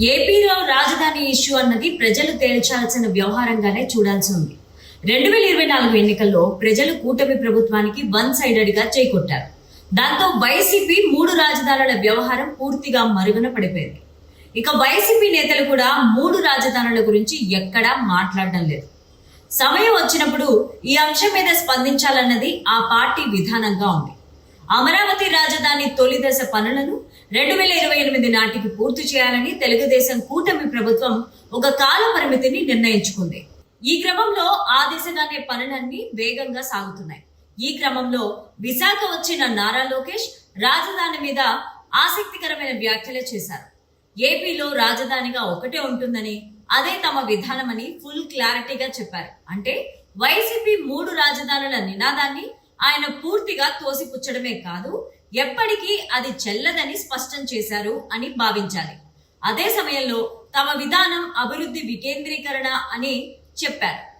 ఏపీలో రాజధాని ఇష్యూ అన్నది ప్రజలు తేల్చాల్సిన వ్యవహారంగానే చూడాల్సి ఉంది. రెండు వేల ఇరవై నాలుగు ఎన్నికల్లో ప్రజలు కూటమి ప్రభుత్వానికి వన్ సైడెడ్గా చేకొట్టారు. దాంతో వైసీపీ మూడు రాజధానుల వ్యవహారం పూర్తిగా మరుగున పడిపోయింది. ఇక వైసీపీ నేతలు కూడా మూడు రాజధానుల గురించి ఎక్కడా మాట్లాడడం లేదు. సమయం వచ్చినప్పుడు ఈ అంశం మీద స్పందించాలన్నది ఆ పార్టీ విధానంగా ఉంది. అమరావతి రాజధాని తొలి దశ పనులను రెండు వేల ఇరవై ఎనిమిది నాటికి పూర్తి చేయాలని తెలుగుదేశం కూటమి ప్రభుత్వం ఒక కాల పరిమితిని నిర్ణయించుకుంది. ఈ క్రమంలో ఆ దిశగానే పనులన్నీ వేగంగా సాగుతున్నాయి. ఈ క్రమంలో విశాఖ వచ్చిన నారా లోకేష్ రాజధాని మీద ఆసక్తికరమైన వ్యాఖ్యలు చేశారు. ఏపీలో రాజధానిగా ఒకటే ఉంటుందని అదే తమ విధానమని ఫుల్ క్లారిటీగా చెప్పారు. అంటే వైసీపీ మూడు రాజధానుల నినాదాన్ని ఆయన పూర్తిగా తోసిపుచ్చడమే కాదు ఎప్పటికీ అది చెల్లదని స్పష్టం చేశారు అని భావించాలి. అదే సమయంలో తమ విధానం అభివృద్ధి వికేంద్రీకరణ అని చెప్పారు.